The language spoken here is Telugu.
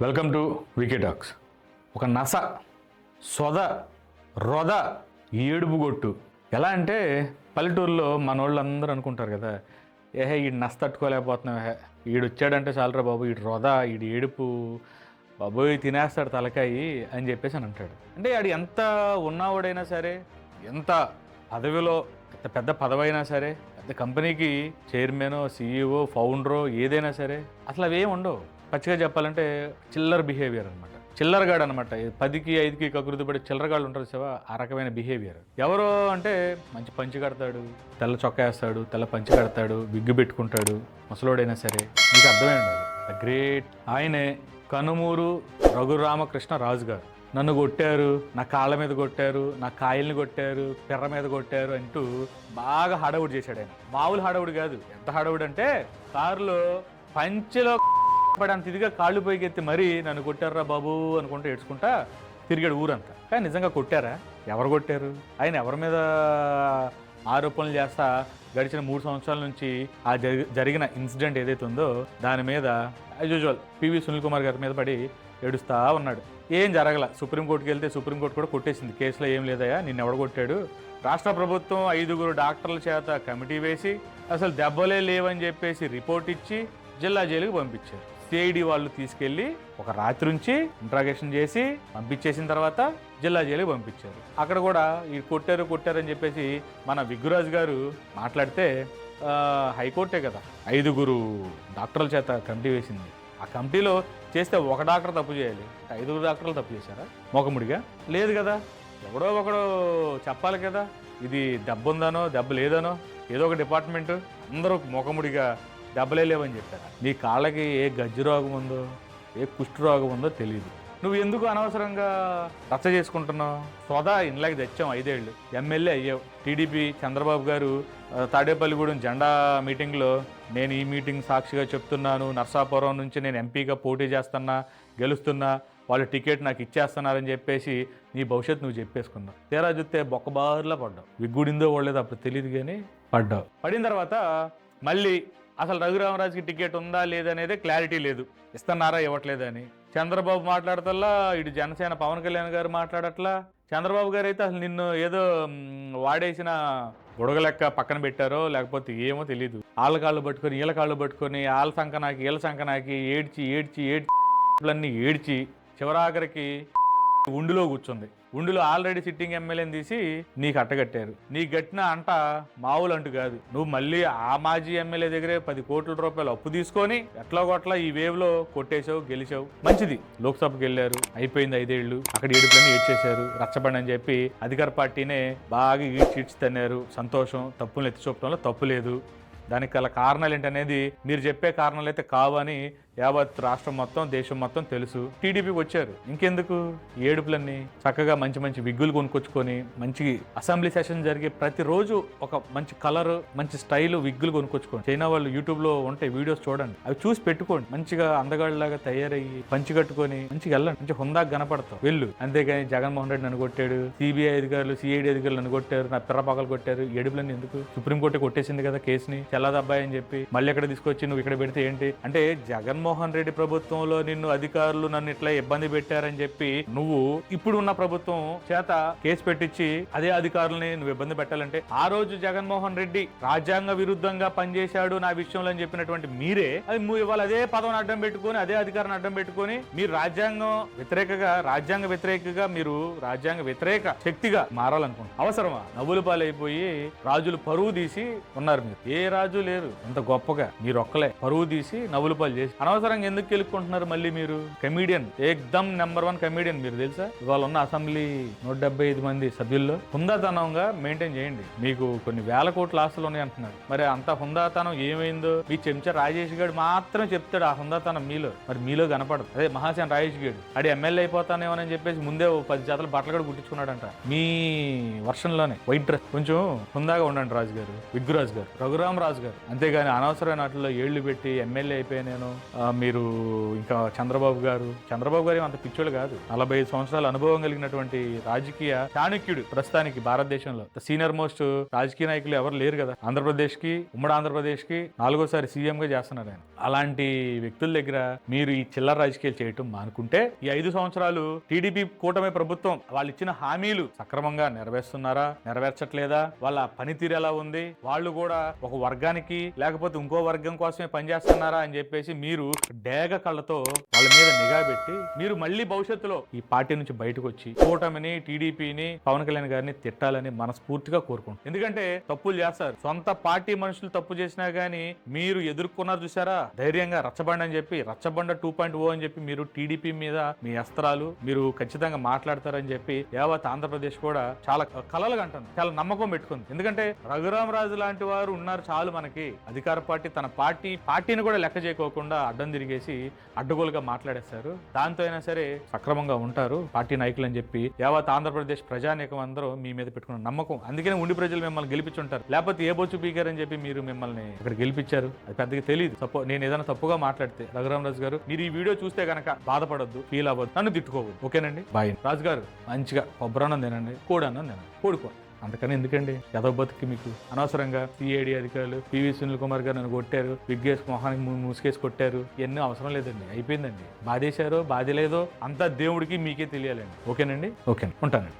వెల్కమ్ టు వికీ టాక్స్ ఒక నస సొద రొద ఏడుపు గొట్టు. ఎలా అంటే పల్లెటూరులో మన వాళ్ళందరూ అనుకుంటారు కదా ఏహే ఈ నస తట్టుకోలేకపోతున్నాం హే ఈడు వచ్చాడంటే చాలరా బాబు ఈడు రొద ఈడు ఏడుపు బాబోయ్ తినేస్తాడు తలకాయి అని చెప్పేసి అని అంటాడు. అంటే ఆడు ఎంత ఉన్నవాడైనా సరే ఎంత పదవిలో ఎంత పెద్ద పదవి అయినా సరే పెద్ద కంపెనీకి చైర్మన్ సీఈఓ ఫౌండరో ఏదైనా సరే అసలు అవేం ఉండవు. పచ్చిగా చెప్పాలంటే చిల్లర బిహేవియర్ అనమాట చిల్లరగాడు అనమాట పదికి ఐదుకి కకృతి పడి చిల్లరగాళ్ళు ఉంటారు సేవ ఆ రకమైన బిహేవియర్. ఎవరో అంటే మంచి పంచి కడతాడు తెల్ల చొక్కా వేస్తాడు తెల్ల పంచి కడతాడు విగ్గు పెట్టుకుంటాడు ముసలోడైనా సరే. మీకు అర్థమై ఉండాలి. గ్రేట్ ఆయనే కనుమూరు రఘురామకృష్ణ రాజు గారు నన్ను కొట్టారు నా కాళ్ళ మీద కొట్టారు నా కాయల్ని కొట్టారు పెర్ర మీద కొట్టారు అంటూ బాగా హడావుడి చేశాడు ఆయన. మామూలు హడావుడి కాదు. ఎంత హడావుడి అంటే కారులో పంచెలో బట్ అంత ఇదిగా కాళ్ళు పైకి ఎత్తి మరీ నన్ను కొట్టారా బాబు అనుకుంటూ ఏడ్చుకుంటా తిరిగాడు ఊరంతా. కానీ నిజంగా కొట్టారా? ఎవరు కొట్టారు? ఆయన ఎవరి మీద ఆరోపణలు చేస్తా గడిచిన మూడు సంవత్సరాల నుంచి ఆ జరిగిన ఇన్సిడెంట్ ఏదైతే ఉందో దాని మీద as usual PV Sunil Kumar గారి మీద పడి ఏడుస్తా ఉన్నాడు. ఏం జరగల? సుప్రీంకోర్టుకి వెళ్తే సుప్రీంకోర్టు కూడా కొట్టేసింది. కేసులో ఏం లేదయా నిన్న ఎవడ కొట్టాడు? రాష్ట్ర ప్రభుత్వం ఐదుగురు డాక్టర్ల చేత కమిటీ వేసి అసలు దెబ్బలే లేవని చెప్పేసి రిపోర్ట్ ఇచ్చి జిల్లా జైలుకి పంపించారు. సిఐడి వాళ్ళు తీసుకెళ్ళి ఒక రాత్రి నుంచి ఇంట్రాగేషన్ చేసి పంపించేసిన తర్వాత జిల్లా జైలుకి పంపించారు. అక్కడ కూడా ఈ కొట్టారు కొట్టారు అని చెప్పేసి మన విగ్గురాజు గారు మాట్లాడితే హైకోర్టే కదా ఐదుగురు డాక్టర్ల చేత కమిటీ వేసింది. ఆ కమిటీలో చేస్తే ఒక డాక్టర్ తప్పు చేయాలి. ఐదుగురు డాక్టర్లు తప్పు చేశారా? మొకముడిగా లేదు కదా. ఎవడో ఒకడు చెప్పాలి కదా. ఇది దెబ్బ ఉందనో దెబ్బ లేదనో ఏదో ఒక డిపార్ట్మెంట్ అందరూ మొకముడిగా దెబ్బలే లేవని చెప్పారు. నీ కాళ్ళకి ఏ గజ్జి రోగం ఉందో ఏ కుష్ఠ రోగం ఉందో తెలియదు నువ్వు ఎందుకు అనవసరంగా రచ్చ చేసుకుంటున్నావు? సోదా ఇండ్లకి తెచ్చాం ఐదేళ్ళు. ఎమ్మెల్యే అయ్యావు. టీడీపీ చంద్రబాబు గారు తాడేపల్లిగూడెం జెండా మీటింగ్లో నేను ఈ మీటింగ్ సాక్షిగా చెప్తున్నాను. నర్సాపురం నుంచి నేను ఎంపీగా పోటీ చేస్తున్నా గెలుస్తున్నా వాళ్ళు టికెట్ నాకు ఇచ్చేస్తున్నారని చెప్పేసి నీ భవిష్యత్తు నువ్వు చెప్పేసుకున్నావు. తీరా చూస్తే బొక్కబారులా పడ్డావు. విగ్గుడిందో వాళ్ళేదో అప్పుడు తెలియదు కానీ పడ్డావు. పడిన తర్వాత మళ్ళీ అసలు రఘురామరాజుకి టికెట్ ఉందా లేదనేదే క్లారిటీ లేదు. ఇస్తున్నారా ఇవ్వట్లేదని. చంద్రబాబు మాట్లాడతల్లా ఇటు జనసేన పవన్ కళ్యాణ్ గారు మాట్లాడట్లా. చంద్రబాబు గారు అయితే అసలు నిన్ను ఏదో వాడేసిన గొడగ లెక్క పక్కన పెట్టారో లేకపోతే ఏమో తెలియదు వాళ్ళ కాళ్ళు పట్టుకొని వీళ్ళ కాళ్ళు పట్టుకొని వాళ్ళ సంకనాకి ఈల సంకనాకి ఏడ్చి ఏడ్చి ఏడ్చి ఏడ్చి చివరాఖరికి ఉండిలో కూర్చుంది. ఉండిలో ఆల్రెడీ సిట్టింగ్ ఎమ్మెల్యేని తీసి నీకు అట్టగట్టారు. నీ గట్టిన అంట మామూలు అంటు కాదు. నువ్వు మళ్ళీ ఆ మాజీ ఎమ్మెల్యే దగ్గరే పది కోట్ల రూపాయలు అప్పు తీసుకొని ఎట్లా కొట్లా ఈ వేవ్లో కొట్టేశావు గెలిచావు. మంచిది. లోక్సభకి వెళ్ళారు. అయిపోయింది ఐదేళ్ళు అక్కడ ఏడుపులన్నీ ఏడ్చేశారు. రచ్చబండి అని చెప్పి అధికార పార్టీనే బాగా ఈడ్చిడ్చి తన్నారు. సంతోషం. తప్పులు ఎత్తి చూపడంలో తప్పు లేదు. దానికి గల కారణాలు ఏంటనేది మీరు చెప్పే కారణాలు అయితే కావని యావత్ రాష్ట్రం మొత్తం దేశం మొత్తం తెలుసు. టీడీపీ వచ్చారు. ఇంకెందుకు? ఏడుపులన్నీ చక్కగా మంచి మంచి విగ్గులు కొనుక్కొచ్చుకొని మంచి అసెంబ్లీ సెషన్ జరిగే ప్రతిరోజు ఒక మంచి కలర్ మంచి స్టైల్ విగ్గులు కొనుక్కొచ్చుకోండి. చైనా వాళ్ళు యూట్యూబ్లో ఉంటే వీడియోస్ చూడండి. అవి చూసి పెట్టుకోండి. మంచిగా అందగాళ్ళలాగా తయారయ్యి పంచి కట్టుకొని మంచిగా వెళ్ళండి. మంచి హుందాగా కనపడతావు వెళ్ళు. అంతేగాని జగన్మోహన్ రెడ్డి నన్ను కొట్టాడు సిబిఐ అధికారులు సిఐడి అధికారులు నన్ను కొట్టారు నా పిర్ర పగలు కొట్టారు. ఏడుపులన్నీ ఎందుకు? సుప్రీంకోర్టు కొట్టేసింది కదా కేసుని. చెల్లదబ్బాయి అని చెప్పి మళ్ళీ ఎక్కడ తీసుకొచ్చి నువ్వు ఇక్కడ పెడితే ఏంటి? అంటే జగన్మోహన్ రెడ్డి ప్రభుత్వంలో నిన్ను అధికారులు నన్ను ఇట్లా ఇబ్బంది పెట్టారని చెప్పి నువ్వు ఇప్పుడు ఉన్న ప్రభుత్వం చేత కేసు పెట్టించి అదే అధికారులని నువ్వు ఇబ్బంది పెట్టాలంటే ఆ రోజు జగన్మోహన్ రెడ్డి రాజ్యాంగ విరుద్ధంగా పనిచేశాడు నా విషయంలో అని చెప్పినటువంటి మీరే అది ఇవాళ అదే పదవిని అడ్డం పెట్టుకొని అదే అధికారాన్ని అడ్డం పెట్టుకొని మీరు రాజ్యాంగం వ్యతిరేకగా రాజ్యాంగ వ్యతిరేకగా మీరు రాజ్యాంగ వ్యతిరేక శక్తిగా మారాలనుకుంటున్నారు. అవసరమా? నవ్వులు పాలైపోయి రాజులు పరువు తీసి ఉన్నారు మీరు. ఏ రాజు లేరు. అంత గొప్పగా మీరు ఒక్కలే. పరువు తీసి నవ్వులు పాలు చేసి అనవసరంగా ఎందుకు గెలుక్కుంటున్నారు మళ్ళీ మీరు? కమీడియన్ ఏకదమ్ నెంబర్ వన్ కమీడియన్ మీరు తెలుసా? ఇవాళ ఉన్న అసెంబ్లీ నూట డెబ్బై ఐదు మంది సభ్యుల్లో హుందాతనంగా మెయింటైన్ చేయండి. మీకు కొన్ని వేల కోట్ల ఆస్తులు ఉన్నాయి అంటున్నారు. మరి అంత హుందాతనం ఏమైందో? మీ చెంచా రాజేష్ గడు మాత్రం చెప్తాడు ఆ హుందాతనం మీలో. మరి మీలో కనపడదు. అదే మహాసేన రాజేష్ గారు అడి ఎమ్మెల్యే అయిపోతానేమోనని చెప్పేసి ముందే ఓ పది జాతలు బట్టలు కూడా కుట్టించుకున్నాడంట. మీ వర్షంలోనే వైట్ డ్రెస్ కొంచెం హుందాగా ఉండండి రాజు గారు. విగ్గురాజు గారు. రఘురామ్ రాజు గారు. అంతేగాని అనవసరమైన వాటిలో ఏళ్ళు పెట్టి ఎమ్మెల్యే అయిపోయి నేను మీరు ఇంకా చంద్రబాబు గారు చంద్రబాబు గారు అంత పిచ్చోళ్ళు కాదు. నలభై ఐదు సంవత్సరాల అనుభవం కలిగినటువంటి రాజకీయ చాణక్యుడు ప్రస్తుతానికి భారతదేశంలో. సీనియర్ మోస్ట్ రాజకీయ నాయకులు ఎవరు లేరు కదా. ఆంధ్రప్రదేశ్కి ఉమ్మడి ఆంధ్రప్రదేశ్కి నాలుగోసారి సీఎం గా చేస్తున్నారు ఆయన. అలాంటి వ్యక్తుల దగ్గర మీరు ఈ చిల్లర రాజకీయాలు చేయటం మానుకుంటే ఈ ఐదు సంవత్సరాలు టీడీపీ కూటమి ప్రభుత్వం వాళ్ళు ఇచ్చిన హామీలు సక్రమంగా నెరవేరుస్తున్నారా? నెరవేర్చట్లేదా? వాళ్ళ పనితీరు ఎలా ఉంది? వాళ్ళు కూడా ఒక వర్గానికి లేకపోతే ఇంకో వర్గం కోసమే పనిచేస్తున్నారా అని చెప్పేసి మీరు డేగ కళ్ళతో వాళ్ళ మీద నిఘా పెట్టి మీరు మళ్ళీ భవిష్యత్తులో ఈ పార్టీ నుంచి బయటకు వచ్చి కూటమిని టీడీపీని పవన్ కళ్యాణ్ గారిని తిట్టాలని మనస్ఫూర్తిగా కోరుకుంటాం ఎందుకంటే తప్పులు చేస్తారు. సొంత పార్టీ మనుషులు తప్పు చేసినా గానీ మీరు ఎదుర్కొన్నారు చూసారా? ధైర్యంగా రచ్చబండ అని చెప్పి రచ్చబండ టూ పాయింట్ ఓ అని చెప్పి మీరు టీడీపీ మీద మీ అస్త్రాలు మీరు ఖచ్చితంగా మాట్లాడతారని చెప్పి యావత్ ఆంధ్రప్రదేశ్ కూడా చాలా కలలు అంటుంది. చాలా నమ్మకం పెట్టుకుంది. ఎందుకంటే రఘురామరాజు లాంటి వారు ఉన్నారు చాలు మనకి. అధికార పార్టీ తన పార్టీ పార్టీని కూడా లెక్క చేయకోకుండా అడ్డం తిరిగేసి అడ్డగోలుగా మాట్లాడేస్తారు దాంతో అయినా సరే సక్రమంగా ఉంటారు పార్టీ నాయకులు అని చెప్పి. యావత్ ఆంధ్రప్రదేశ్ ప్రజానీకం అందరూ మీ మీద పెట్టుకున్న నమ్మకం. అందుకనే ఉండి ప్రజలు మిమ్మల్ని గెలిపించుంటారు. లేకపోతే ఏ బొచ్చు పీకారని చెప్పి మీరు మిమ్మల్ని ఇక్కడ గెలిపించారు? అది పెద్దగా తెలియదు తప్పు నేను ఏదైనా తప్పుగా మాట్లాడితే రఘురామరాజు గారు మీరు ఈ వీడియో చూస్తే కనుక బాధపడొద్దు ఫీల్ అవ్వద్దు నన్ను తిట్టుకోవద్దు. ఓకేనండి? బాయ్ రాజు గారు మంచిగా కొబ్బరన్నం తినండి కోడన్నం తినండి కోడుకోండి అందుకని ఎందుకండి? యదవ బతుకి మీకు అనవసరంగా సిఐడి అధికారులు పివి సునీల్ కుమార్ గారు నన్ను కొట్టారు విగ్గేసి మొహానికి ము- ముసుగేసి కొట్టారు ఇవన్నీ అవసరం లేదండి అయిపోయిందండి. బాధేశారో బాధలేదో అంతా దేవుడికి మీకే తెలియాలండి. ఓకేనండి? ఓకే ఉంటానండి.